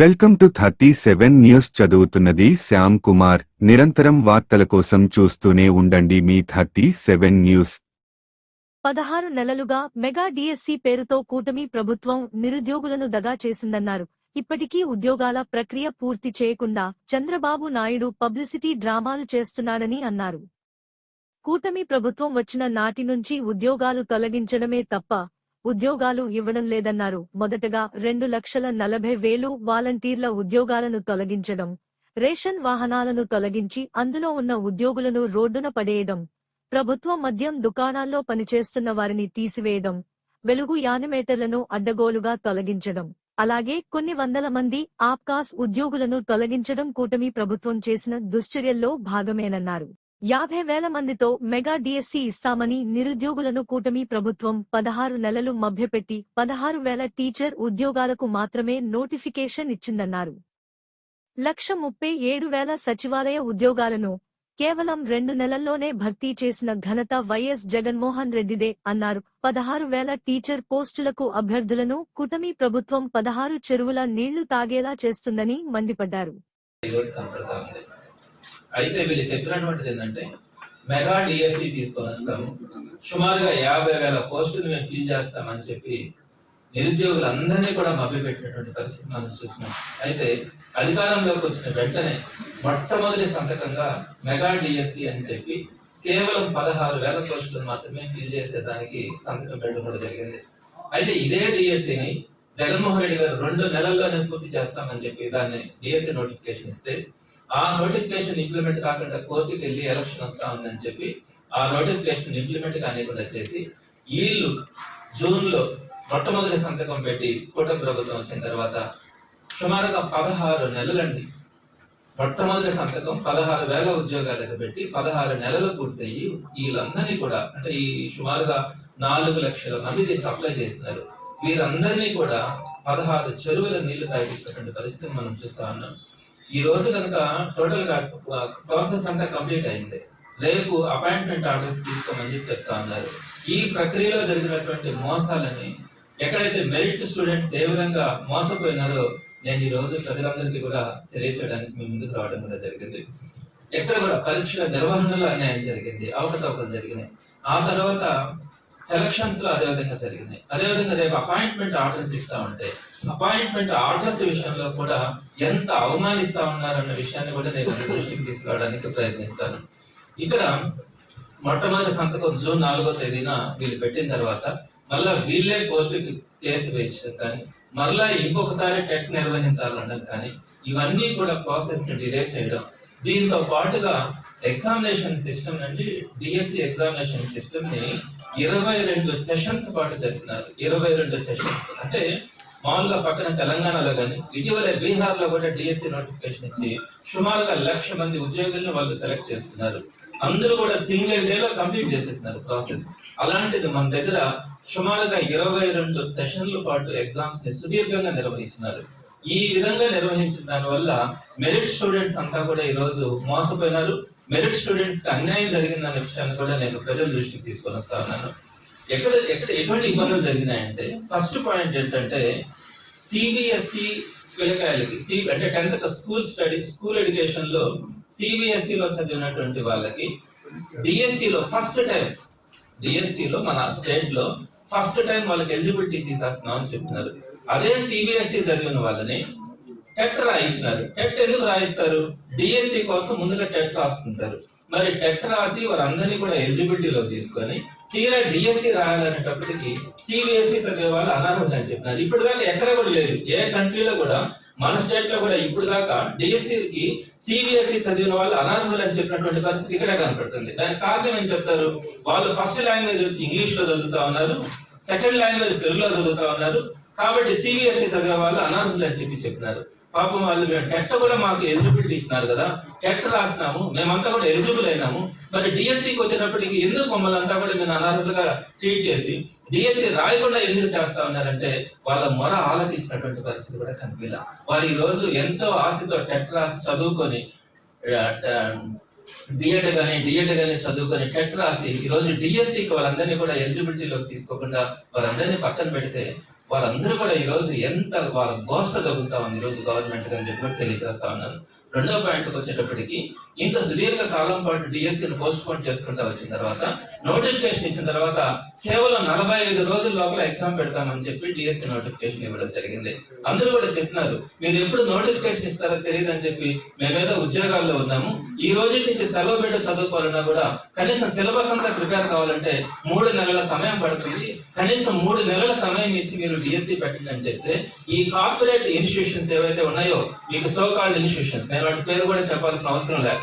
Welcome to thirty seven news చదువుతున్నది శ్యామ్ కుమార్. నిరంతరం వార్తల కోసం చూస్తూనే ఉండండి మీ థర్టీ సెవెన్ న్యూస్. పదహారు నెలలుగా మెగా డిఎస్సి పేరుతో కూటమి ప్రభుత్వం నిరుద్యోగులను దగా చేసిందన్నారు. ఇప్పటికీ ఉద్యోగాల ప్రక్రియ పూర్తి చేయకుండా చంద్రబాబు నాయుడు పబ్లిసిటీ డ్రామాలు చేస్తున్నాడని అన్నారు. కూటమి ప్రభుత్వం వచ్చిన నాటి నుంచి ఉద్యోగాలు తొలగించడమే తప్ప ఉద్యోగాలు ఇవ్వడం లేదన్నారు. మొదటగా రెండు లక్షల నలభై వేలు వాలంటీర్ల ఉద్యోగాలను తొలగించడం రేషన్ వాహనాలను తొలగించి అందులో ఉన్న ఉద్యోగులను రోడ్డున పడేయడం ప్రభుత్వ మద్యం దుకాణాల్లో పనిచేస్తున్న వారిని తీసివేయడం వెలుగు యానిమేటర్లను అడ్డగోలుగా తొలగించడం. అలాగే కొన్ని వందల మంది ఆప్కాస్ ఉద్యోగులను తొలగించడం కూటమి ప్రభుత్వం చేసిన దుశ్చర్యల్లో భాగమేనన్నారు. యాభై వేల మందితో మెగా డిఎస్సి ఇస్తామని నిరుద్యోగులను కూటమి ప్రభుత్వం పదహారు నెలలు మభ్యపెట్టి పదహారు వేల టీచర్ ఉద్యోగాలకు మాత్రమే నోటిఫికేషన్ ఇచ్చిందన్నారు. లక్ష ముప్పై ఏడు వేల సచివాలయ ఉద్యోగాలను కేవలం రెండు నెలల్లోనే భర్తీ చేసిన ఘనత వైఎస్ జగన్మోహన్ రెడ్డిదే అన్నారు. పదహారు వేల టీచర్ పోస్టులకు అభ్యర్థులను కూటమి ప్రభుత్వం పదహారు చెరువుల నీళ్ళు తాగేలా చేస్తుందని మండిపడ్డారు. అయితే వీళ్ళు చెప్పినటువంటిది ఏంటంటే మెగా డిఎస్సి తీసుకొని వస్తాము. సుమారుగా యాభై వేల పోస్టులు మేము ఫిల్ చేస్తామని చెప్పి నిరుద్యోగులందరినీ కూడా మభ్యపెట్టినటువంటి పరిస్థితి మనం చూస్తున్నాం. అయితే అధికారంలోకి వచ్చిన వెంటనే మొట్టమొదటి సంతకంగా మెగా డిఎస్సి అని చెప్పి కేవలం పదహారు వేల పోస్టులను మాత్రమే ఫిల్ చేసేదానికి సంతకం పెట్టడం కూడా జరిగింది. అయితే ఇదే డిఎస్సిని జగన్మోహన్ రెడ్డి గారు రెండు నెలల్లోనే పూర్తి చేస్తామని చెప్పి దాన్ని డిఎస్సి నోటిఫికేషన్ ఇస్తే ఆ నోటిఫికేషన్ ఇంప్లిమెంట్ కాకుండా కోర్టుకి వెళ్ళి ఎలక్షన్ వస్తా ఉందని చెప్పి ఆ నోటిఫికేషన్ ఇంప్లిమెంట్ కానివ్వకుండా చేసి వీళ్ళు జూన్లో మొట్టమొదటి సంతకం పెట్టి కూటమి ప్రభుత్వం వచ్చిన తర్వాత సుమారుగా పదహారు నెలలండి. మొట్టమొదటి సంతకం పదహారు వేల ఉద్యోగాలకు పెట్టి పదహారు నెలలు పూర్తయ్యి వీళ్ళందరినీ కూడా అంటే ఈ సుమారుగా నాలుగు లక్షల మంది దీనికి అప్లై చేస్తున్నారు. వీరందరినీ కూడా పదహారు చెరువుల నీళ్ళు తాగించినటువంటి పరిస్థితిని మనం చూస్తా ఉన్నాం. ఈ రోజు కనుక టోటల్గా ప్రాసెస్ అంతా కంప్లీట్ అయింది. రేపు అపాయింట్మెంట్ ఆర్డర్స్ తీసుకోమని చెప్పి చెప్తా ఉన్నారు. ఈ ప్రక్రియలో జరిగినటువంటి మోసాలని ఎక్కడైతే మెరిట్ స్టూడెంట్స్ ఏ విధంగా మోసపోయినారో నేను ఈ రోజు ప్రజలందరికీ కూడా తెలియచేయడానికి మీ ముందుకు రావడం కూడా జరిగింది. ఎక్కడ కూడా పరీక్షల నిర్వహణలో అన్యాయం జరిగింది అవకతవకలు జరిగినాయి. ఆ తర్వాత సెలక్షన్స్లో అదే విధంగా జరిగినాయి. అదే విధంగా రేపు అపాయింట్మెంట్ ఆర్డర్స్ ఇస్తామంటే అపాయింట్మెంట్ ఆర్డర్స్ విషయంలో కూడా ఎంత అవమానిస్తా ఉన్నారన్న విషయాన్ని కూడా నేను దృష్టికి తీసుకురావడానికి ప్రయత్నిస్తాను. ఇక్కడ మొట్టమొదటి సంతకం జూన్ నాలుగో తేదీన వీళ్ళు పెట్టిన తర్వాత మళ్ళా వీళ్ళే కోర్టుకి కేసు వేయించడం కానీ మళ్ళా ఇంకొకసారి టెక్ నిర్వహించాలనడం కానీ ఇవన్నీ కూడా ప్రాసెస్ని డిలే చేయడం దీంతో పాటుగా ఎగ్జామినేషన్ సిస్టమ్ అండి డిఎస్సి ఎగ్జామినేషన్ సిస్టమ్ని ఇరవై రెండు సెషన్స్ పాటు జరిపినారు ఇరవై రెండు సెషన్స్. అంటే మామూలుగా పక్కన తెలంగాణలో కానీ ఇటీవల బీహార్లో కూడా డిఎస్సి నోటిఫికేషన్ ఇచ్చి సుమారుగా లక్ష మంది ఉద్యోగులను వాళ్ళు సెలెక్ట్ చేస్తున్నారు. అందరూ కూడా సింగిల్ డే లో కంప్లీట్ చేసేస్తున్నారు ప్రాసెస్. అలాంటిది మన దగ్గర సుమారుగా ఇరవై రెండు సెషన్ల పాటు ఎగ్జామ్స్ని సుదీర్ఘంగా నిర్వహించినారు. ఈ విధంగా నిర్వహించిన దానివల్ల మెరిట్ స్టూడెంట్స్ అంతా కూడా ఈ రోజు మోసపోయినారు. మెరిట్ స్టూడెంట్స్కి అన్యాయం జరిగిందనే విషయాన్ని కూడా నేను ప్రజల దృష్టికి తీసుకొని వస్తాను ఎక్కడ ఎక్కడ ఎటువంటి ఇబ్బందులు జరిగినాయంటే ఫస్ట్ పాయింట్ ఏంటంటే సిబిఎస్ఈ పిల్లకాయలకి సి అంటే టెన్త్ స్కూల్ స్టడీ స్కూల్ ఎడ్యుకేషన్లో చదివినటువంటి వాళ్ళకి డిఎస్సిలో ఫస్ట్ టైం డిఎస్సిలో మన స్టేట్లో ఫస్ట్ టైం వాళ్ళకి ఎలిజిబిలిటీ తీసేస్తున్నాం అని చెప్తున్నారు అదే సిబిఎస్ఈ చదివిన వాళ్ళని టెట్ రాయించినారు. టెట్ ఎందుకు రాయిస్తారు? డిఎస్సి కోసం ముందుగా టెట్ రాసుకుంటారు. మరి టెట్ రాసి వారందరినీ కూడా ఎలిజిబిలిటీలో తీసుకొని తీరా డిఎస్సి రాయాలనేటప్పటికి సిబిఎస్ఈ చదివే వాళ్ళు అనర్హులు అని చెప్పినారు. ఇప్పుడు దాకా ఎక్కడ కూడా లేదు. ఏ కంట్రీలో కూడా మన స్టేట్లో కూడా ఇప్పుడు దాకా డిఎస్సికి సిబిఎస్ఈ చదివిన వాళ్ళు అనర్హులు అని చెప్పినటువంటి పరిస్థితి ఇక్కడే కనపడుతుంది. దానికి కారణం ఏం చెప్తారు? వాళ్ళు ఫస్ట్ లాంగ్వేజ్ వచ్చి ఇంగ్లీష్లో చదువుతా ఉన్నారు. సెకండ్ లాంగ్వేజ్ తెలుగులో చదువుతా ఉన్నారు. కాబట్టి సిబిఎస్ఈ చదివే వాళ్ళు అనర్హులు అని చెప్పి చెప్పినారు. పాపం వాళ్ళు మేము టెట్ కూడా మాకు ఎలిజిబిలిటీ ఇచ్చినారు కదా. టెట్ రాసినాము. మేమంతా కూడా ఎలిజిబుల్ అయినాము. మరి డిఎస్సికి వచ్చేటప్పటికి ఎందుకు మమ్మల్ని అంతా కూడా మేము అనర్హులుగా ట్రీట్ చేసి డిఎస్సి రాయకుండా ఎందుకు చేస్తా ఉన్నారంటే వాళ్ళ మొర ఆలోచించినటువంటి పరిస్థితి కూడా కనిపించలే. వారు ఈ రోజు ఎంతో ఆశతో టెట్ రాసి చదువుకొని బిఎడ్ కానీ డిఎడ్ కానీ చదువుకొని టెట్ రాసి ఈ రోజు డిఎస్సికి వాళ్ళందరినీ కూడా ఎలిజిబిలిటీలోకి తీసుకోకుండా వాళ్ళందరినీ పక్కన పెడితే వాళ్ళందరూ కూడా ఈ రోజు ఎంత వాళ్ళ గోష్ట తగ్గుతా ఉంది ఈ రోజు గవర్నమెంట్ అని చెప్పి తెలియజేస్తా ఉన్నాను రెండో పాయింట్కి వచ్చేటప్పటికి ఇంత సుదీర్ఘ కాలం పాటు డిఎస్సీని పోస్ట్ పోన్ చేసుకుంటా వచ్చిన తర్వాత నోటిఫికేషన్ ఇచ్చిన తర్వాత కేవలం నలభై ఐదు రోజుల లోపల ఎగ్జామ్ పెడతామని చెప్పి డిఎస్సీ నోటిఫికేషన్ ఇవ్వడం జరిగింది. అందరూ కూడా చెప్పినారు మీరు ఎప్పుడు నోటిఫికేషన్ ఇస్తారో తెలియదు అని చెప్పి మేమేదో ఉద్యోగాల్లో ఉన్నాము. ఈ రోజు నుంచి సెలవు పెట్టి చదువుకోవాలన్నా కూడా కనీసం సిలబస్ అంతా ప్రిపేర్ కావాలంటే మూడు నెలల సమయం పడుతుంది. కనీసం మూడు నెలల సమయం ఇచ్చి మీరు డిఎస్సి పెట్టండి అని చెప్తే ఈ కార్పొరేట్ ఇన్స్టిట్యూషన్స్ ఏవైతే ఉన్నాయో మీకు సో కాల్డ్ ఇన్స్టిట్యూషన్స్ నేను వాటి పేరు కూడా చెప్పాల్సిన అవసరం లేదు.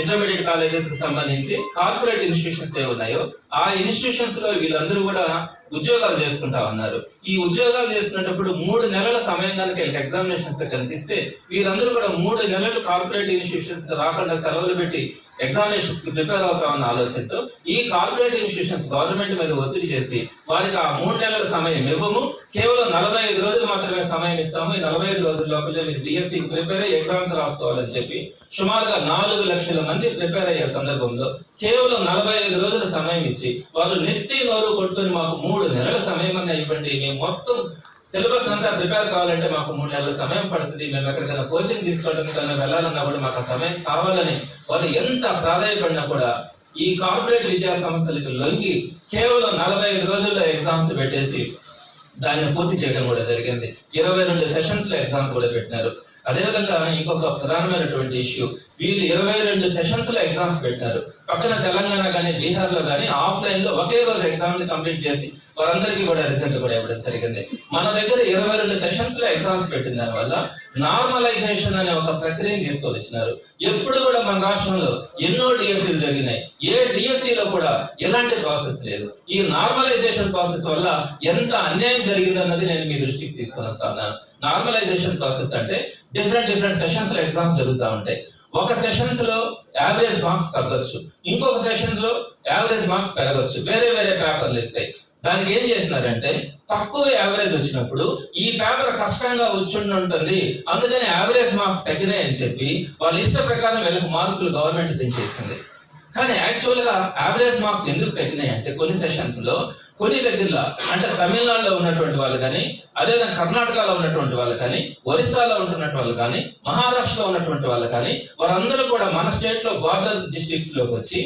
ఇంటర్మీడియట్ కాలేజెస్కి సంబంధించి కార్పొరేట్ ఇన్స్టిట్యూషన్స్ ఏ ఉన్నాయో ఆ ఇన్స్టిట్యూషన్స్లో వీళ్ళందరూ కూడా ఉద్యోగాలు చేసుకుంటా ఉన్నారు. ఈ ఉద్యోగాలు చేసుకునేటప్పుడు మూడు నెలల సమయం కనుక ఎగ్జామినేషన్స్ కనిపిస్తే వీరందరూ కూడా మూడు నెలలు కార్పొరేట్ ఇన్స్టిట్యూషన్స్ రాకుండా సెలవులు పెట్టి ఎగ్జామినేషన్స్కి ప్రిపేర్ అవుతా ఉన్న ఆలోచనతో ఈ కార్పొరేట్ ఇన్స్టిట్యూషన్స్ గవర్నమెంట్ మీద ఒత్తిడి చేసి వారికి ఆ మూడు నెలల సమయం ఇవ్వము. కేవలం నలభై ఐదు రోజులు మాత్రమే సమయం ఇస్తాము. ఈ నలభై ఐదు రోజుల లోపలే మీరు డిఎస్సి ప్రిపేర్ అయ్యి ఎగ్జామ్స్ రాసుకోవాలని చెప్పి సుమారుగా నాలుగు లక్షల మంది ప్రిపేర్ అయ్యే సందర్భంలో కేవలం నలభై ఐదు రోజుల సమయం ఇచ్చి వాళ్ళు నెత్తి నోరు కొట్టుకుని మాకు మూడు నెలల సమయం అన్న ఇవ్వండి. మేము మొత్తం సిలబస్ అంతా ప్రిపేర్ కావాలంటే మాకు మూడు నెలల సమయం పడుతుంది. మేము ఎక్కడికైనా కోచింగ్ తీసుకోవడానికి కన్నా వెళ్ళాలన్నా కూడా మాకు సమయం కావాలని వాళ్ళు ఎంత ప్రాధాయపడినా కూడా ఈ కార్పొరేట్ విద్యా సంస్థలకు లొంగి కేవలం నలభై ఐదు రోజుల్లో ఎగ్జామ్స్ పెట్టేసి దాన్ని పూర్తి చేయడం కూడా జరిగింది. ఇరవై రెండు సెషన్స్లో ఎగ్జామ్స్ కూడా పెట్టినారు. అదేవిధంగా ఇంకొక ప్రధానమైనటువంటి ఇష్యూ వీళ్ళు ఇరవై రెండు సెషన్స్లో ఎగ్జామ్స్ పెట్టారు. పక్కన తెలంగాణ కానీ బీహార్లో కానీ ఆఫ్లైన్లో ఒకే రోజు ఎగ్జామ్ని కంప్లీట్ చేసి వారందరికీ కూడా రిజల్ట్ కూడా ఇవ్వడం జరిగింది. మన దగ్గర ఇరవై రెండు సెషన్స్లో ఎగ్జామ్స్ పెట్టిన దానివల్ల నార్మలైజేషన్ అనే ఒక ప్రక్రియను తీసుకొచ్చినారు ఎప్పుడు కూడా మన రాష్ట్రంలో ఎన్నో డిఎస్సీలు జరిగినాయి. ఏ డిఎస్సీలో లో కూడా ఎలాంటి ప్రాసెస్ లేదు. ఈ నార్మలైజేషన్ ప్రాసెస్ వల్ల ఎంత అన్యాయం జరిగిందన్నది నేను మీ దృష్టికి తీసుకొని వస్తాను. నార్మలైజేషన్ ప్రాసెస్ అంటే డిఫరెంట్ డిఫరెంట్ సెషన్స్లో ఎగ్జామ్స్ జరుగుతూ ఉంటాయి. ఒక సెషన్స్లో యావరేజ్ మార్క్స్ తగ్గొచ్చు. ఇంకొక సెషన్లో యావరేజ్ మార్క్స్ పెరగచ్చు. వేరే వేరే పేపర్లు ఇస్తాయి. దానికి ఏం చేసినారంటే తక్కువ యావరేజ్ వచ్చినప్పుడు ఈ పేపర్ కష్టంగా వచ్చుండి ఉంటుంది. అందుకని యావరేజ్ మార్క్స్ తగ్గినాయి అని చెప్పి వాళ్ళ ఇష్ట ప్రకారం వీళ్ళకి మార్కులు గవర్నమెంట్ పెంచేసింది కానీ యాక్చువల్గా యావరేజ్ మార్క్స్ ఎందుకు తగ్గినాయి అంటే కొన్ని సెషన్స్లో కొన్ని దగ్గరలో అంటే తమిళనాడులో ఉన్నటువంటి వాళ్ళు కానీ అదేవిధంగా కర్ణాటకలో ఉన్నటువంటి వాళ్ళు కానీ ఒరిస్సాలో ఉంటున్నటువంటి వాళ్ళు కానీ మహారాష్ట్రలో ఉన్నటువంటి వాళ్ళు కానీ వారందరూ కూడా మన స్టేట్లో బార్డర్ డిస్ట్రిక్ట్స్లోకి వచ్చి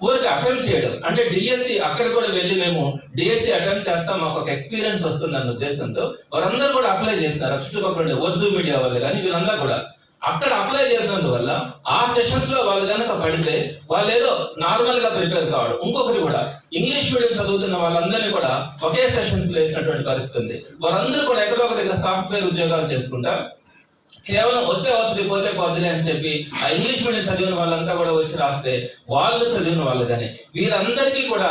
ఊరికి అటెంప్ట్ చేయడం. అంటే డిఎస్సి అక్కడ కూడా వెళ్ళి మేము డిఎస్సి అటెంప్ట్ చేస్తాం మాకు ఒక ఎక్స్పీరియన్స్ వస్తుంది అన్న ఉద్దేశంతో వారందరూ కూడా అప్లై చేస్తున్నారు. చుట్టుపక్కల ఉండే ఉర్దూ మీడియా వాళ్ళు కానీ వీళ్ళందరూ కూడా. అక్కడ అప్లై చేసినందువల్ల ఆ సెషన్స్లో వాళ్ళు కనుక పడితే వాళ్ళు ఏదో నార్మల్గా ప్రిపేర్ కావడం. ఇంకొకటి కూడా ఇంగ్లీష్ మీడియం చదువుతున్న వాళ్ళందరినీ కూడా ఒకే సెషన్స్లో వేసినటువంటి పరిస్థితి ఉంది. వారందరూ కూడా ఎక్కడో ఒక దగ్గర సాఫ్ట్వేర్ ఉద్యోగాలు చేసుకుంటా కేవలం వస్తే వస్తుంది పోతే పోతుంది అని చెప్పి ఆ ఇంగ్లీష్ మీడియం చదివిన వాళ్ళంతా కూడా వచ్చి రాస్తే వాళ్ళు చదివిన వాళ్ళు కానీ వీరందరికీ కూడా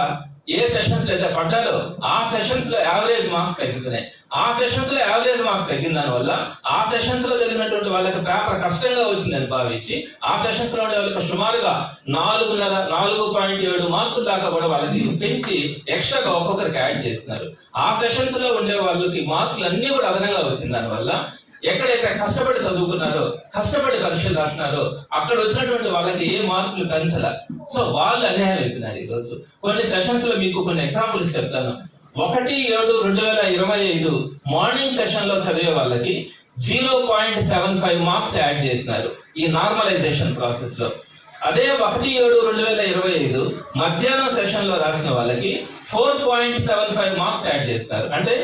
ఏ సెషన్స్ అయితే పడ్డారో ఆ సెషన్స్లో యావరేజ్ మార్క్స్ తగ్గుతున్నాయి. ఆ సెషన్స్లో యావరేజ్ మార్క్స్ తగ్గిన దాని వల్ల ఆ సెషన్స్లో జరిగినటువంటి వాళ్ళకి పేపర్ కష్టంగా వచ్చిందని భావించి ఆ సెషన్స్లో ఉండే వాళ్ళకి సుమారుగా నాలుగున్నర నాలుగు పాయింట్ ఏడు మార్కుల దాకా కూడా వాళ్ళకి పెంచి ఎక్స్ట్రాగా ఒక్కొక్కరికి యాడ్ చేస్తున్నారు. ఆ సెషన్స్లో ఉండే వాళ్ళకి మార్కులు అన్ని కూడా అదనంగా వచ్చింది దానివల్ల ఎక్కడైతే కష్టపడి చదువుకున్నారో కష్టపడి పరీక్షలు రాసినారో అక్కడ వచ్చినటువంటి వాళ్ళకి ఏ మార్కులు పెంచాల సో వాళ్ళు అన్యాయం అయిపోయినారు ఈ రోజు కొన్ని సెషన్స్లో మీకు కొన్ని ఎగ్జాంపుల్స్ చెప్తాను. ఒకటి ఏడు రెండు వేల ఇరవై ఐదు మార్నింగ్ సెషన్లో చదివే వాళ్ళకి zero point seven five marks add చేసినారు ఈ నార్మలైజేషన్ ప్రాసెస్లో. అదే ఒకటి ఏడు రెండు వేల ఇరవై ఐదు మధ్యాహ్నం సెషన్లో రాసిన వాళ్ళకి four point seven five marks add చేస్తారు. అంటే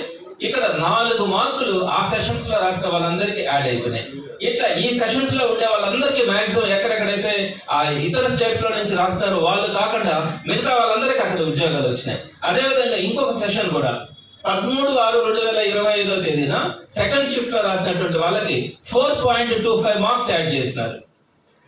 ఇక్కడ నాలుగు మార్కులు ఆ సెషన్స్లో రాసిన వాళ్ళందరికీ యాడ్ అయిపోయినాయి. ఇట్లా ఈ సెషన్స్లో ఉండే వాళ్ళందరికీ మాక్సిమం ఎక్కడెక్కడైతే ఆ ఇతర స్టేట్స్లో నుంచి రాస్తారో వాళ్ళు కాకుండా మిగతా వాళ్ళందరికీ అక్కడ ఉద్యోగాలు వచ్చినాయి. అదే విధంగా ఇంకొక సెషన్ కూడా. పదమూడు ఆరు రెండు వేల ఇరవై ఐదో తేదీన సెకండ్ షిఫ్ట్లో రాసినటువంటి వాళ్ళకి four point two five marks add చేసినారు.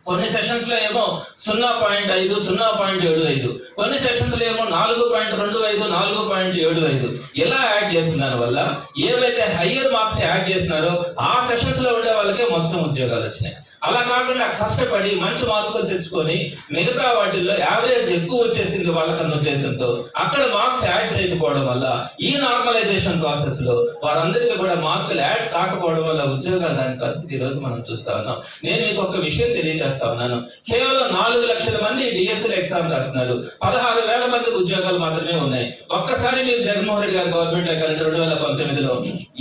కొన్ని సెషన్స్లో ఏమో సున్నా పాయింట్ ఐదు సున్నా పాయింట్ ఏడు ఐదు. కొన్ని సెషన్స్లో ఏమో నాలుగు పాయింట్ రెండు ఐదు నాలుగు పాయింట్ ఏడు ఐదు. ఇలా యాడ్ చేస్తున్నారు వల్ల? ఏవైతే హయ్యర్ మార్క్స్ యాడ్ చేసినారో ఆ సెషన్స్లో ఉండే వాళ్ళకే మొత్తం ఉద్యోగాలు వచ్చినాయి. అలా కాకుండా కష్టపడి మంచి మార్కులు తెచ్చుకొని మిగతా వాటిల్లో యావరేజ్ ఎక్కువ వచ్చేసింది వాళ్ళకన్న ఉద్దేశంతో అక్కడ మార్క్స్ యాడ్ చేయకపోవడం వల్ల ఈ నార్మలైజేషన్ ప్రాసెస్లో వారందరికీ కూడా మార్కులు యాడ్ కాకపోవడం వల్ల ఉద్యోగాలు దాని పరిస్థితి ఈ రోజు మనం చూస్తా ఉన్నాం. నేను మీకు ఒక విషయం తెలియజేస్తా ఉన్నాను. కేవలం నాలుగు లక్షల మంది డిఎస్ఎల్ ఎగ్జామ్ రాస్తున్నారు. పదహారు వేల మంది ఉద్యోగాలు మాత్రమే ఉన్నాయి. ఒక్కసారి మీరు జగన్మోహన్ రెడ్డి గారు గవర్నమెంట్ కలిసి రెండు వేల పంతొమ్మిదిలో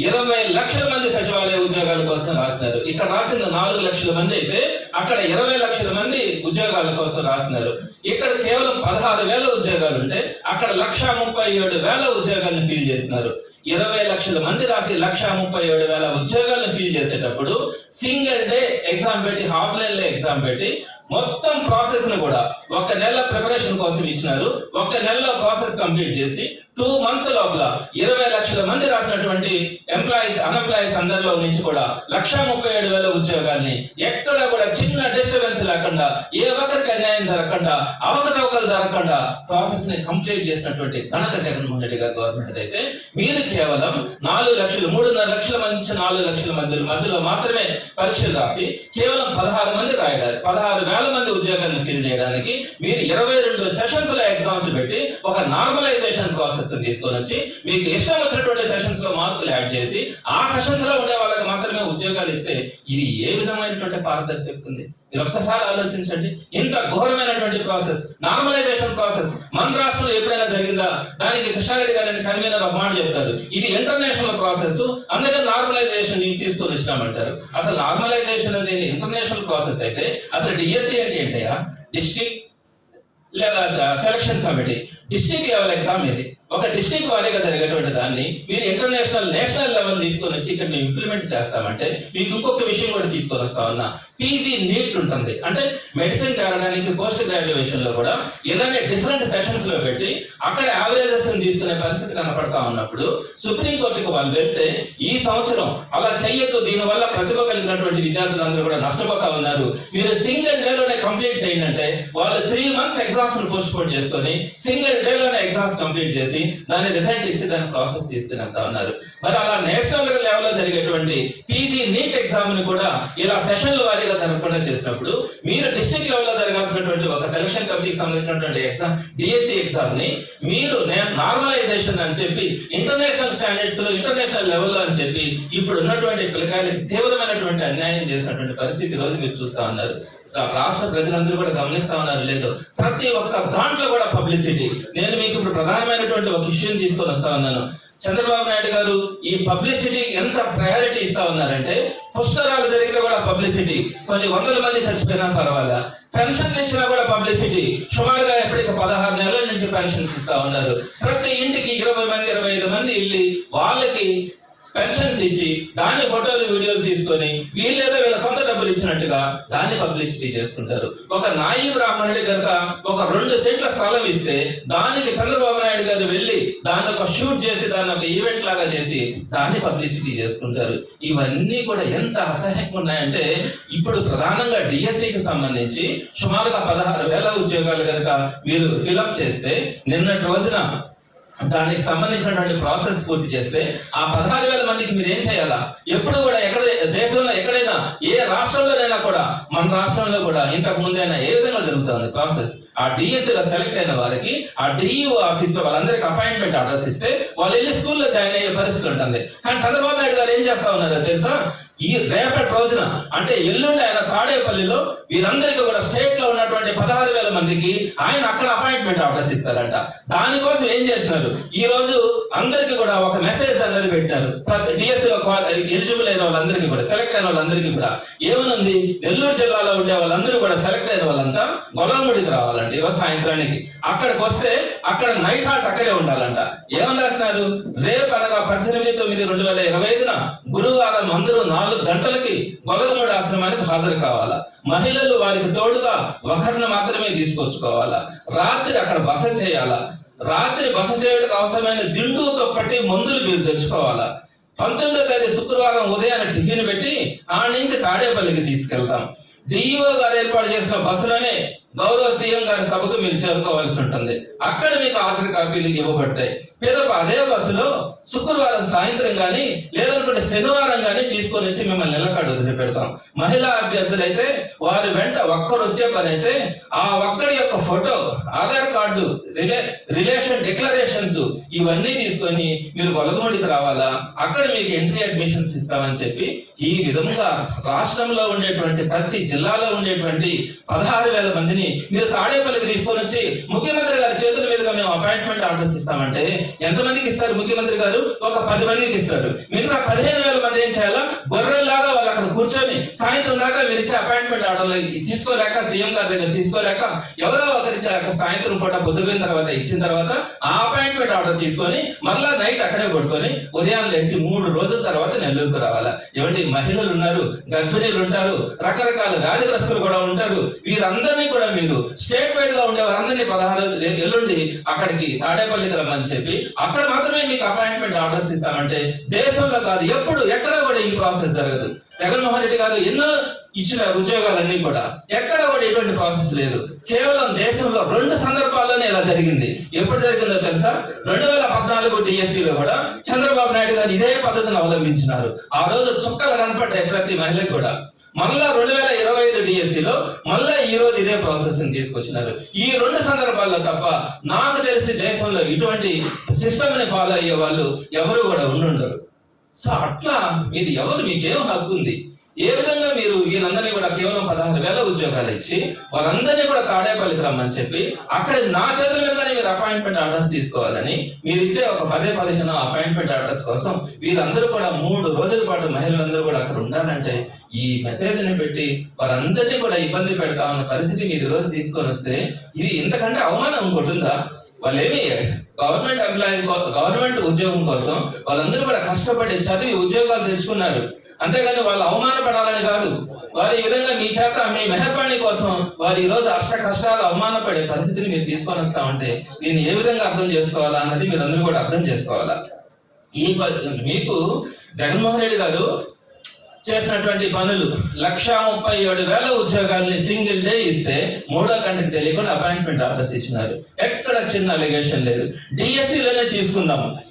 ఇరవై లక్షల మంది సచివాలయ ఉద్యోగాల కోసం రాస్తున్నారు. ఇక్కడ రాసిన నాలుగు లక్షల మంది అయితే అక్కడ ఇరవై లక్షల మంది ఉద్యోగాల కోసం రాస్తున్నారు ఇక్కడ కేవలం పదహారు వేల ఉద్యోగాలు ఉంటే అక్కడ లక్ష ముప్పై ఏడు వేల ఉద్యోగాలను ఫిల్ చేస్తున్నారు ఇరవై లక్షల మంది రాసి లక్ష ముప్పై ఏడు వేల ఉద్యోగాలను ఫిల్ చేసేటప్పుడు సింగిల్ డే ఎగ్జామ్ పెట్టి హాఫ్ లైన్లో ఎగ్జామ్ పెట్టి మొత్తం ప్రాసెస్ను కూడా ఒక నెల ప్రిపరేషన్ కోసం ఇచ్చినారు. ఒక నెలలో ప్రాసెస్ కంప్లీట్ చేసి టూ మంత్స్ లోపల ఇరవై లక్షల మంది రాసినటువంటి ఎంప్లాయీస్ అన్ఎంప్లాయీస్ అందరిలో నుంచి కూడా లక్ష ముప్పై ఏడు వేల ఉద్యోగాల్ని ఎక్కడ కూడా చిన్న డిస్టర్బెన్స్ లేకుండా ఏ ఒక్కరికి అన్యాయం జరగకుండా అవకతవకలు జరగకుండా ప్రాసెస్ని కంప్లీట్ చేసినటువంటి ఘనత జగన్మోహన్ రెడ్డి గారి గవర్నమెంట్ అయితే మీరు కేవలం నాలుగు లక్షలు మూడున్నర లక్షల మంచి నాలుగు లక్షల మంది మధ్యలో మాత్రమే పరీక్షలు రాసి కేవలం పదహారు మంది రాయడానికి పదహారు వేల మంది ఉద్యోగాలను ఫిల్ చేయడానికి మీరు ఇరవై రెండు సెషన్స్లో ఎగ్జామ్స్ పెట్టి ఒక నార్మలైజేషన్ ప్రాసెస్ తీసుకొని వచ్చి మీకు ఇష్టం వచ్చినటువంటి సెషన్స్లో మార్కులు యాడ్ చేసి ఆ సెషన్స్లో ఉండే వాళ్ళకి మాత్రమే ఉద్యోగాలు ఇస్తే ఇది ఏ విధమైనటువంటి పారదర్శకత ఉంది మీరు ఒక్కసారి ఆలోచించండి. ఇంత ఘోరమైనటువంటి ప్రాసెస్ నార్మలైజేషన్ ప్రాసెస్ మన రాష్ట్రంలో ఎప్పుడైనా జరిగిందా? దానికి కృష్ణారెడ్డి గారిని కన్వీనర్ ఒక మాట చెప్తారు. ఇది ఇంటర్నేషనల్ ప్రాసెస్ అందుకే నార్మలైజేషన్ తీసుకొని వచ్చినామంటారు. అసలు నార్మలైజేషన్ అనేది ఇంటర్నేషనల్ ప్రాసెస్ అయితే అసలు డిఎస్సి అంటే ఏంటయ్యా? డిస్ట్రిక్ట్ లేదా selection committee district level exam ఇది. ఒక డిస్ట్రిక్ట్ వారీగా జరిగేటువంటి దాన్ని మీరు ఇంటర్నేషనల్ నేషనల్ లెవెల్ తీసుకొని వచ్చి ఇక్కడ మేము ఇంప్లిమెంట్ చేస్తామంటే మీకు ఇంకొక విషయం కూడా తీసుకొని వస్తా ఉన్నా. పీజీ నీట్ ఉంటుంది. అంటే మెడిసిన్ చేరడానికి పోస్ట్ గ్రాడ్యుయేషన్లో కూడా ఇలానే డిఫరెంట్ సెషన్స్లో పెట్టి అక్కడ యావరేజెస్ తీసుకునే పరిస్థితి కనపడతా ఉన్నప్పుడు సుప్రీంకోర్టుకు వాళ్ళు వెళ్తే ఈ సంవత్సరం అలా చెయ్యొద్దు. దీనివల్ల ప్రతిభ కలిగినటువంటి విద్యార్థులందరూ కూడా నష్టపోతా ఉన్నారు. మీరు సింగిల్ డేలోనే కంప్లీట్ చేయండి అంటే వాళ్ళు three months exams postpone చేసుకొని సింగిల్ డేలోనే ఎగ్జామ్స్ కంప్లీట్ చేసి దాని రిజల్ట్ ఇచ్చి దాని ప్రాసెస్ తీసుకుని వెళ్తా ఉన్నారు. మరి అలా నేషనల్ లెవెల్లో జరిగేటువంటి పీజీ నీట్ ఎగ్జామ్ని కూడా ఇలా సెషన్ల వారీగా జరగకుండా చేసినప్పుడు మీరు డిస్ట్రిక్ట్ లెవెల్లో జరగాల్సినటువంటి ఒక సెలక్షన్ కమిటీకి సంబంధించినటువంటి ఎగ్జామ్ డిఎస్సి ఎగ్జామ్ని మీరు నార్మలైజేషన్ అని చెప్పి ఇంటర్నేషనల్ స్టాండర్డ్స్లో ఇంటర్నేషనల్ లెవెల్లో అని చెప్పి ఇప్పుడు ఉన్నటువంటి పిల్లకాయలకి తీవ్రమైనటువంటి అన్యాయం చేసినటువంటి పరిస్థితి రోజు మీరు చూస్తా ఉన్నారు. రాష్ట్ర ప్రజలందరూ కూడా గమనిస్తా ఉన్నారు లేదు. ప్రతి ఒక్క దాంట్లో కూడా పబ్లిసిటీ. నేను మీకు ఇప్పుడు ప్రధానమైనటువంటి ఒక విషయం తీసుకొని వస్తా ఉన్నాను. చంద్రబాబు నాయుడు గారు ఈ పబ్లిసిటీ ఎంత ప్రయారిటీ ఇస్తా ఉన్నారంటే పుష్కరాలు జరిగినా కూడా పబ్లిసిటీ. కొన్ని వందల మంది చచ్చిపోయినా పర్వాలా. పెన్షన్లు ఇచ్చినా కూడా పబ్లిసిటీ. సుమారుగా ఎప్పటికి పదహారు నెలల నుంచి పెన్షన్స్ ఇస్తా ఉన్నారు. ప్రతి ఇంటికి ఇరవై మంది ఇరవై ఐదు మంది వెళ్ళి వాళ్ళకి పెన్షన్స్ ఇచ్చి దాని ఫోటోలు వీడియోలు తీసుకొని వీళ్ళేదో వీళ్ళ సొంత డబ్బులు ఇచ్చినట్టుగా దాన్ని పబ్లిసిటీ చేసుకుంటారు. ఒక నాయి బ్రాహ్మణుడి కనుక ఒక రెండు సెంట్ల స్థలం ఇస్తే దానికి చంద్రబాబు నాయుడు గారు వెళ్ళి దాన్ని ఒక షూట్ చేసి దాన్ని ఒక ఈవెంట్ లాగా చేసి దాన్ని పబ్లిసిటీ చేసుకుంటారు. ఇవన్నీ కూడా ఎంత అసహ్యంగా ఉన్నాయంటే ఇప్పుడు ప్రధానంగా డిఎస్సికి సంబంధించి సుమారుగా పదహారు వేల ఉద్యోగాలు కనుక వీళ్ళు ఫిలప్ చేస్తే నిన్నటి రోజున దానికి సంబంధించినటువంటి ప్రాసెస్ పూర్తి చేస్తే ఆ పదహారు వేల మందికి మీరు ఏం చేయాలా? ఎప్పుడు కూడా ఎక్కడ దేశంలో ఎక్కడైనా ఏ రాష్ట్రంలోనైనా కూడా మన రాష్ట్రంలో కూడా ఇంతకు ముందైనా ఏ విధంగా జరుగుతుంది ప్రాసెస్? ఆ డిఎస్సి లో సెలెక్ట్ అయిన వారికి ఆ డిఈఓ ఆఫీస్లో వాళ్ళందరికి అపాయింట్మెంట్ ఆర్డర్స్ ఇస్తే వాళ్ళు వెళ్ళి స్కూల్లో జాయిన్ అయ్యే పరిస్థితి ఉంటుంది. కానీ చంద్రబాబు నాయుడు గారు ఏం చేస్తా ఉన్నారో తెలుసా? ఈ రేపటి రోజున అంటే ఎల్లుండి ఆయన తాడేపల్లిలో వీరందరికీ కూడా స్టేట్లో ఉన్నటువంటి పదహారు వేల మందికి ఆయన అక్కడ అపాయింట్మెంట్ ఆర్డర్స్ ఇస్తారంట. దానికోసం ఏం చేస్తున్నారు? ఈ రోజు అందరికీ కూడా ఒక మెసేజ్ అనేది పెట్టారు. డిఎస్సి ఎలిజిబుల్ అయిన వాళ్ళందరికీ కూడా సెలెక్ట్ అయిన వాళ్ళందరికీ కూడా. ఏమనుంది? నెల్లూరు జిల్లాలో ఉండే వాళ్ళందరూ కూడా సెలెక్ట్ అయిన వాళ్ళంతా గొలవముడికి రావాలండి ఈరోజు సాయంత్రానికి. అక్కడికి వస్తే అక్కడ నైట్ హాల్ట్ అక్కడే ఉండాలంట. ఏమని రాసినారు? రేపు అనగా పద్దెనిమిది తొమ్మిది రెండు వేల ఇరవై ఐదున గురువారం అందరూ నాలుగు గంటలకి గొడవముడి ఆశ్రమానికి హాజరు కావాలా? మహిళలు వారికి తోడుగా ఒకరిని మాత్రమే తీసుకొచ్చుకోవాలా? రాత్రి అక్కడ బస చేయాలా? రాత్రి బస చేయడానికి అవసరమైన దిండుతో పట్టి మందులు మీరు తెచ్చుకోవాలా? పంతొమ్మిదో తేదీ శుక్రవారం ఉదయాన్నే టిఫిన్ పెట్టి ఆ నుంచి తాడేపల్లికి తీసుకెళ్తాం. డిఈఓ గారు ఏర్పాటు చేసిన బస్సులోనే గౌరవ సీఎం గారి సభకు మీరు చేరుకోవాల్సి ఉంటుంది. అక్కడ మీకు ఆర్డర్ కాపీలు ఇవ్వబడతాయి. పిదప అదే బస్సులో శుక్రవారం సాయంత్రం కానీ లేదనుకుంటే శనివారం కానీ తీసుకొని వచ్చి మిమ్మల్ని నిలకడ వదిలిపెడతాం. మహిళా అభ్యర్థులైతే వారి వెంట ఒక్కరు వచ్చే పని అయితే ఆ ఒక్కరి యొక్క ఫోటో ఆధార్ కార్డు రిలే రిలేషన్ డిక్లరేషన్స్ ఇవన్నీ తీసుకొని మీరు కొలగమూడికి రావాలా? అక్కడ మీకు ఎంట్రీ అడ్మిషన్స్ ఇస్తామని చెప్పి ఈ విధంగా రాష్ట్రంలో ఉండేటువంటి ప్రతి జిల్లాలో ఉండేటువంటి పదహారు వేల మందిని మీరు తాడేపల్లికి తీసుకొని వచ్చి ముఖ్యమంత్రి గారి చేతులు మేము అపాయింట్మెంట్ ఆర్డర్స్ ఇస్తామంటే ఎంతమందికి ఇస్తారు? ముఖ్యమంత్రి గారు ఒక పది మందికి ఇస్తారు. మిగతా పదిహేను వేల మంది ఏం చేయాలా? గొర్రెల్లాగా వాళ్ళు అక్కడ కూర్చొని సాయంత్రం దాకా మీరు ఇచ్చే అపాయింట్మెంట్ ఆర్డర్లు తీసుకోలేక సీఎం గారి దగ్గర తీసుకోలేక ఎవరో ఒకరికి అక్కడ సాయంత్రం పూట పొద్దుపోయిన తర్వాత ఇచ్చిన తర్వాత ఆ అపాయింట్మెంట్ ఆర్డర్ తీసుకొని మళ్ళా నైట్ అక్కడే పడుకొని ఉదయం లేచి మూడు రోజుల తర్వాత నెల్లూరుకు రావాలా? ఏమంటే మహిళలు ఉన్నారు గర్భిణీలు ఉంటారు రకరకాల వ్యాధిగ్రస్తులు కూడా ఉంటారు. వీరందరినీ కూడా మీరు స్టేట్ వైడ్గా ఉండే వారందరినీ పదహారు ఎల్లుండి అక్కడికి తాడేపల్లికి అని చెప్పి అక్కడ మాత్రమే మీకు అపాయింట్మెంట్ ఆర్డర్స్ ఇస్తామంటే దేశంలో కాదు ఎప్పుడు ఎక్కడ కూడా ఈ ప్రాసెస్ జరగదు. జగన్మోహన్ రెడ్డి గారు ఎన్నో ఇచ్చిన ఉద్యోగాలన్నీ కూడా ఎక్కడ కూడా ఎటువంటి ప్రాసెస్ లేదు. కేవలం దేశంలో రెండు సందర్భాల్లోనే ఇలా జరిగింది. ఎప్పుడు జరిగిందో తెలుసా? రెండు వేల పద్నాలుగు డిఎస్సిలో కూడా చంద్రబాబు నాయుడు గారు ఇదే పద్ధతిని అవలంబించినారు. ఆ రోజు చుక్కలు కనపడ్డాయి ప్రతి మహిళకు కూడా. మళ్ళా రెండు వేల ఇరవై ఐదు డిఎస్సిలో మళ్ళా ఈ రోజు ఇదే ప్రాసెస్ని తీసుకొచ్చినారు. ఈ రెండు సందర్భాల్లో తప్ప నాకు తెలిసి దేశంలో ఇటువంటి సిస్టమ్ని ఫాలో అయ్యే వాళ్ళు ఎవరు కూడా ఉండుండరు. సో అట్లా మీరు ఎవరు మీకేం హక్కు ఉంది? ఏ విధంగా మీరు వీళ్ళందరినీ కూడా కేవలం పదహారు వేల ఉద్యోగాలు ఇచ్చి వాళ్ళందరినీ కూడా తాడేపల్లికి రమ్మని చెప్పి అక్కడ నా చేతుల మీదనే మీరు అపాయింట్మెంట్ ఆర్డర్స్ తీసుకోవాలని మీరు ఇచ్చే ఒక పదే పదిహేను అపాయింట్మెంట్ ఆర్డర్స్ కోసం వీళ్ళందరూ కూడా మూడు రోజుల పాటు మహిళలందరూ కూడా అక్కడ ఉండాలంటే ఈ మెసేజ్ని పెట్టి వారందరినీ కూడా ఇబ్బంది పెడతా ఉన్న పరిస్థితి మీరు రోజు తీసుకొని వస్తే ఇది ఇంతకంటే అవమానం ఇంకోటి వాళ్ళేమి గవర్నమెంట్ ఎంప్లాయీ గవర్నమెంట్ ఉద్యోగం కోసం వాళ్ళందరూ కూడా కష్టపడి చదివి ఉద్యోగాలు తెచ్చుకున్నారు. అంతేగాని వాళ్ళు అవమానపడాలని కాదు. వారు ఈ విధంగా మీ చేత మీ మెహర్బాణి కోసం వారు ఈ రోజు అష్ట కష్టాలు అవమానపడే పరిస్థితిని మీరు తీసుకొని వస్తా ఉంటే దీన్ని ఏ విధంగా అర్థం చేసుకోవాలా అన్నది మీరు అందరూ కూడా అర్థం చేసుకోవాలా? ఈ మీకు జగన్మోహన్ రెడ్డి గారు చేసినటువంటి పనులు లక్షా ముప్పై ఏడు వేల ఉద్యోగాల్ని సింగిల్ డే ఇస్తే మూడో గంటకు తెలియకుండా అపాయింట్మెంట్ ఆర్డర్స్ ఇచ్చినారు. ఎక్కడ చిన్న అలిగేషన్ లేదు. డిఎస్సిలోనే తీసుకుందాము. తీసుకుందాం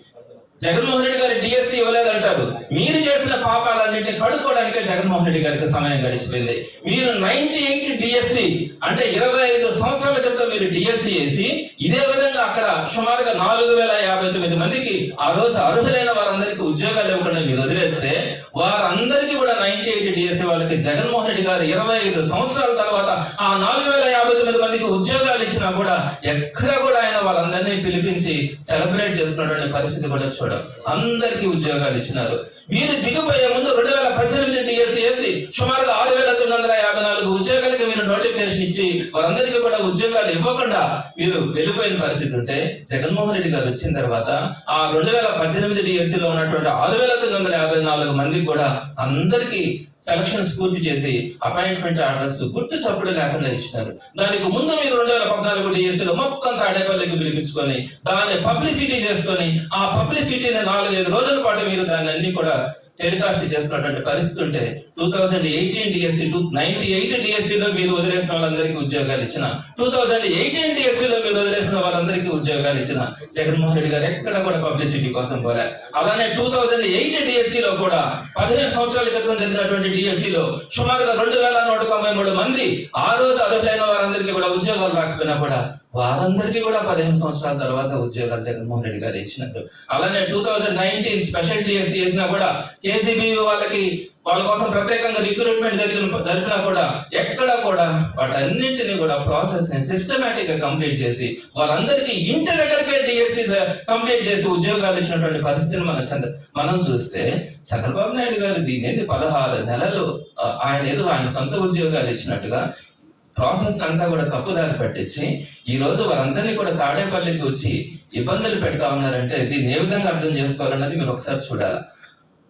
జగన్మోహన్ రెడ్డి గారు డిఎస్సి ఇవ్వలేదంటారు. మీరు చేసిన పాపాలన్నింటినీ కడుక్కోవడానికే జగన్మోహన్ రెడ్డి గారికి సమయం గడిచిపోయింది. మీరు నైన్టీ ఎయిట్ డిఎస్సి అంటే ఇరవై ఐదు సంవత్సరాల క్రితం మీరు డిఎస్సి వేసి ఇదే విధంగా అక్కడ సుమారుగా నాలుగు వేల యాభై తొమ్మిది మందికి ఆ రోజు అర్హులైన వారందరికీ ఉద్యోగాలు ఇవ్వకుండా మీరు వదిలేస్తే వారందరికీ కూడా నైన్టీ ఎయిట్ డిఎస్సి వాళ్ళకి జగన్మోహన్ రెడ్డి గారు ఇరవై ఐదు సంవత్సరాల తర్వాత ఆ నాలుగు వేల యాభై తొమ్మిది మందికి ఉద్యోగాలు ఇచ్చినా కూడా ఎక్కడ కూడా ఆయన వాళ్ళందరినీ పిలిపించి సెలబ్రేట్ చేసుకున్నటువంటి పరిస్థితి కూడా చూడం అందరికీ ఉద్యోగాలు ఇచ్చినారు. మీరు దిగిపోయే ముందు రెండు వేల పద్దెనిమిది డిఎస్సి వేసి సుమారుగా ఆరు వేల తొమ్మిది వందల యాభై నాలుగు ఉద్యోగాలకి మీరు నోటిఫికేషన్ ఇచ్చి వారందరికీ కూడా ఉద్యోగాలు ఇవ్వకుండా మీరు వెళ్ళిపోయిన పరిస్థితి ఉంటే జగన్మోహన్ రెడ్డి గారు వచ్చిన తర్వాత ఆ రెండు వేల పద్దెనిమిది డిఎస్సి లో ఉన్నటువంటి ఆరు వేల తొమ్మిది వందల యాభై నాలుగు మందికి కూడా అందరికీ సెలక్షన్స్ పూర్తి చేసి అపాయింట్మెంట్ ఆర్డర్స్ గుర్తు చప్పుడు లేకుండా ఇచ్చినారు. దానికి ముందు మీరు రెండు వేల పద్నాలుగు డిఎస్సీలో మొత్తం తాడేపల్లికి పిలిపించుకొని దాన్ని పబ్లిసిటీ చేసుకొని ఆ పబ్లిసిటీని నాలుగైదు రోజుల పాటు మీరు దాన్ని అన్ని కూడా టెలికాస్ట్ చేసుకున్నటువంటి పరిస్థితి ఉంటే two thousand eighteen DSC two ninety eight డిఎస్సిలో మీరు వదిలేసిన వాళ్ళందరికీ ఉద్యోగాలు ఇచ్చిన టూ థౌజండ్ ఎయిటీన్ డిఎస్సిలో మీరు వదిలేసిన వాళ్ళందరికీ ఉద్యోగాలు ఇచ్చిన జగన్మోహన్ రెడ్డి గారు ఎక్కడ కూడా పబ్లిసిటీ కోసం పోలే. అలానే టూ థౌజండ్ ఎయిట్ డిఎస్సిలో కూడా పదిహేను సంవత్సరాల క్రితం జరిగినటువంటి డిఎస్సిలో సుమారుగా రెండు వేల నూట తొంభై మూడు మంది ఆ రోజు అర్హులైన వారందరికీ కూడా ఉద్యోగాలు రాకపోయినా కూడా వారందరికీ కూడా పదిహేను సంవత్సరాల తర్వాత ఉద్యోగాలు జగన్మోహన్ రెడ్డి గారు ఇచ్చినట్టు. అలానే two thousand nineteen special TS చేసినా కూడా కేసీబీ వాళ్ళకి వాళ్ళ కోసం ప్రత్యేకంగా రిక్రూట్మెంట్ జరిగిన జరిపినా కూడా ఎక్కడ కూడా వాటన్నింటినీ కూడా ప్రాసెస్ని సిస్టమేటిక్గా కంప్లీట్ చేసి వాళ్ళందరికీ ఇంటి దగ్గరకే డిఎస్సి కంప్లీట్ చేసి ఉద్యోగాలు ఇచ్చినటువంటి పరిస్థితిని మనం చంద్ర మనం చూస్తే చంద్రబాబు నాయుడు గారు దీని పదహారు నెలలు ఆయన ఏదో ఆయన సొంత ఉద్యోగాలు ఇచ్చినట్టుగా ప్రాసెస్ అంతా కూడా తప్పుదారి పట్టించి ఈ రోజు వారందరినీ కూడా తాడేపల్లికి వచ్చి ఇబ్బందులు పెడతా ఉన్నారంటే దీన్ని ఏ విధంగా అర్థం చేసుకోవాలన్నది మీరు ఒకసారి చూడాలి?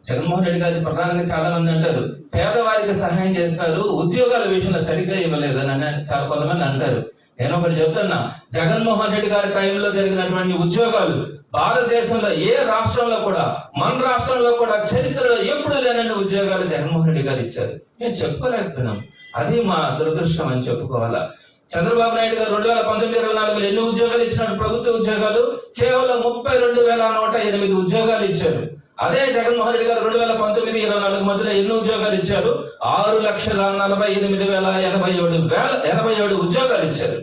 జగన్మోహన్ రెడ్డి గారు ప్రధానంగా చాలా మంది అంటారు పేదవారికి సహాయం చేస్తారు ఉద్యోగాల విషయంలో సరిగ్గా ఇవ్వలేదు అని చాలా కొంతమంది అంటారు. నేను ఒకటి చెప్తున్నా జగన్మోహన్ రెడ్డి గారి టైంలో జరిగినటువంటి ఉద్యోగాలు భారతదేశంలో ఏ రాష్ట్రంలో కూడా మన రాష్ట్రంలో కూడా చరిత్రలో ఎప్పుడు లేనన్ని ఉద్యోగాలు జగన్మోహన్ రెడ్డి గారు ఇచ్చారు. మేము చెప్పుకోలేకపోయినాం అది మా దురదృష్టం అని చెప్పుకోవాలా. చంద్రబాబు నాయుడు గారు రెండు వేల పంతొమ్మిది ఇరవై నాలుగులో ఎన్ని ఉద్యోగాలు ఇచ్చినాడు? ప్రభుత్వ ఉద్యోగాలు కేవలం ముప్పై రెండు వేల నూట ఎనిమిది ఉద్యోగాలు ఇచ్చారు అదే జగన్మోహన్ రెడ్డి గారు రెండు వేల పంతొమ్మిది ఇరవై నాలుగు మధ్యలో ఎన్ని ఉద్యోగాలు ఇచ్చారు ఆరు లక్షల నలభై ఎనిమిది వేల ఎనభై ఏడు వేల ఎనభై ఏడు ఉద్యోగాలు ఇచ్చారు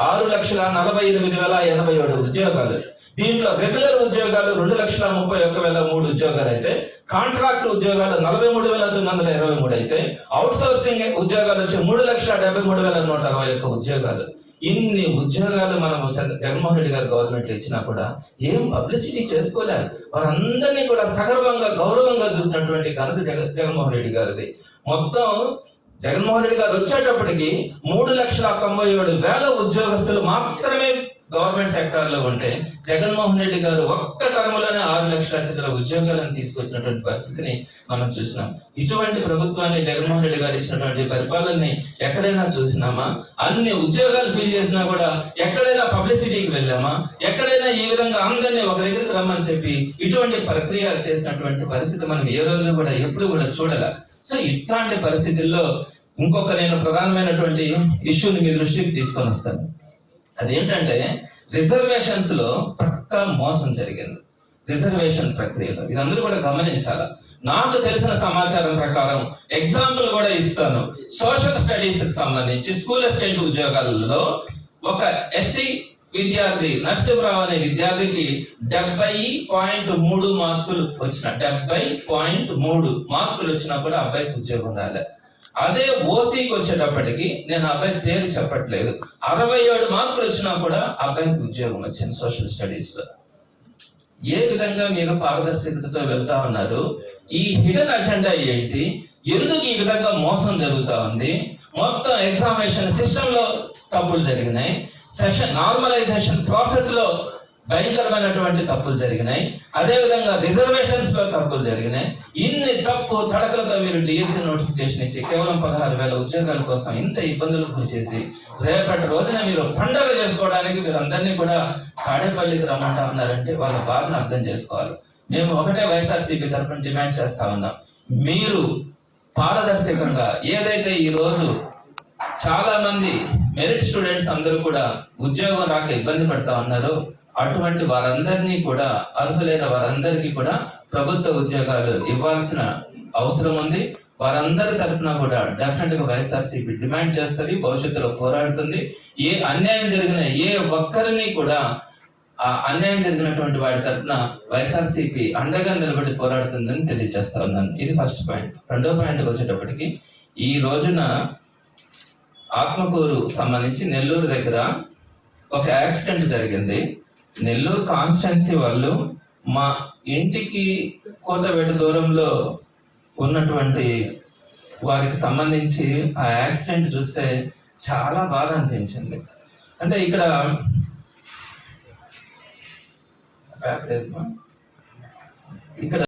ఆరు లక్షల నలభై ఎనిమిది వేల ఎనభై ఏడు ఉద్యోగాలు. దీంట్లో రెగ్యులర్ ఉద్యోగాలు రెండు లక్షల ముప్పై ఒక్క వేల మూడు ఉద్యోగాలు అయితే కాంట్రాక్ట్ ఉద్యోగాలు నలభై మూడు వేల తొమ్మిది వందల ఇరవై మూడు అయితే అవుట్ సోర్సింగ్ ఉద్యోగాలు వచ్చి మూడు లక్షల డెబ్బై మూడు వేల నూట అరవై ఒక్క ఉద్యోగాలు. ఇన్ని ఉద్యోగాలు మనం జగన్మోహన్ రెడ్డి గారు గవర్నమెంట్ ఇచ్చినా కూడా ఏం పబ్లిసిటీ చేసుకోలేదు వారందరినీ కూడా సగర్వంగా గౌరవంగా చూసినటువంటి ఘనత జగ జగన్మోహన్ రెడ్డి గారిది. మొత్తం జగన్మోహన్ రెడ్డి గారు వచ్చేటప్పటికి మూడు లక్షల తొంభై ఏడు వేల ఉద్యోగస్తులు మాత్రమే గవర్నమెంట్ సెక్టార్లో ఉంటే జగన్మోహన్ రెడ్డి గారు ఒక్క టర్మ్లోనే ఆరు లక్షల చిత్ర ఉద్యోగాలను తీసుకొచ్చినటువంటి పరిస్థితిని మనం చూసినాం. ఇటువంటి ప్రభుత్వాన్ని జగన్మోహన్ రెడ్డి గారు ఇచ్చినటువంటి పరిపాలనని ఎక్కడైనా చూసినామా? అన్ని ఉద్యోగాలు ఫిల్ చేసినా కూడా ఎక్కడైనా పబ్లిసిటీకి వెళ్ళామా? ఎక్కడైనా ఈ విధంగా అందరినీ ఒక దగ్గరికి రమ్మని చెప్పి ఇటువంటి ప్రక్రియ చేసినటువంటి పరిస్థితి మనం ఏ రోజు కూడా ఎప్పుడు కూడా చూడాల. సో ఇట్లాంటి పరిస్థితుల్లో ఇంకొక నేను ప్రధానమైనటువంటి ఇష్యూని మీ దృష్టికి తీసుకొని వస్తాను. అదేంటంటే రిజర్వేషన్స్లో పక్క మోసం జరిగింది. రిజర్వేషన్ ప్రక్రియలో. ఇది అందరూ కూడా గమనించాల. నాకు తెలిసిన సమాచారం ప్రకారం ఎగ్జాంపుల్ కూడా ఇస్తాను. సోషల్ స్టడీస్కి సంబంధించి స్కూల్ అసిస్టెంట్ ఉద్యోగాలలో ఒక ఎస్సీ విద్యార్థి నరసింహరావు అనే విద్యార్థికి డెబ్బై పాయింట్ మూడు మార్కులు వచ్చిన డెబ్బై పాయింట్ మూడు మార్కులు వచ్చినా కూడా అబ్బాయికి ఉద్యోగం రాలేదు అదే ఓసీకి వచ్చేటప్పటికి నేను అబ్బాయి పేరు చెప్పట్లేదు. అరవై ఏడు మార్కులు వచ్చినా కూడా అబ్బాయికి ఉద్యోగం వచ్చింది సోషల్ స్టడీస్లో ఏ విధంగా మీరు పారదర్శకతతో వెళ్తా ఉన్నారు? ఈ హిడెన్ అజెండా ఏంటి? ఎందుకు ఈ విధంగా మోసం జరుగుతూ ఉంది? మొత్తం ఎగ్జామినేషన్ సిస్టంలో తప్పులు జరిగినాయి. సెషన్ నార్మలైజేషన్ ప్రాసెస్లో భయంకరమైనటువంటి తప్పులు జరిగినాయి. అదే విధంగా రిజర్వేషన్స్లో తప్పులు జరిగినాయి. ఇన్ని తప్పు తడకలతో మీరు డిఎస్సీ నోటిఫికేషన్ ఇచ్చి కేవలం పదహారు వేల ఉద్యోగాల కోసం ఇంత ఇబ్బందులు గురి చేసి రేపటి రోజున మీరు పండగ చేసుకోవడానికి మీరు అందరినీ కూడా కాడేపల్లికి రమ్మంటా ఉన్నారంటే వాళ్ళ బాధను అర్థం చేసుకోవాలి. మేము ఒకటే వైఎస్ఆర్సీపీ తరఫున డిమాండ్ చేస్తా ఉన్నాం. మీరు పారదర్శకంగా ఏదైతే ఈ రోజు చాలా మంది మెరిట్ స్టూడెంట్స్ అందరూ కూడా ఉద్యోగం రాక ఇబ్బంది పడతా ఉన్నారు అటువంటి వారందరినీ కూడా అర్హులైన వారందరికీ కూడా ప్రభుత్వ ఉద్యోగాలు ఇవ్వాల్సిన అవసరం ఉంది. వారందరి తరఫున కూడా డెఫినెట్గా వైఎస్ఆర్సీపీ డిమాండ్ చేస్తుంది భవిష్యత్తులో పోరాడుతుంది. ఏ అన్యాయం జరిగిన ఏ ఒక్కరిని కూడా ఆ అన్యాయం జరిగినటువంటి వాడి తరఫున వైఎస్ఆర్సీపీ అండగా నిలబడి పోరాడుతుందని తెలియజేస్తా ఉన్నాను. ఇది ఫస్ట్ పాయింట్ రెండో పాయింట్ వచ్చేటప్పటికి ఈ రోజున ఆత్మకూరు సంబంధించి నెల్లూరు దగ్గర ఒక యాక్సిడెంట్ జరిగింది. నెల్లూరు కాన్స్టెన్సీ వాళ్ళు మా ఇంటికి కోతవేట దూరంలో ఉన్నటువంటి వారికి సంబంధించి ఆ యాక్సిడెంట్ చూస్తే చాలా బాధ అనిపించింది. అంటే ఇక్కడ ఇక్కడ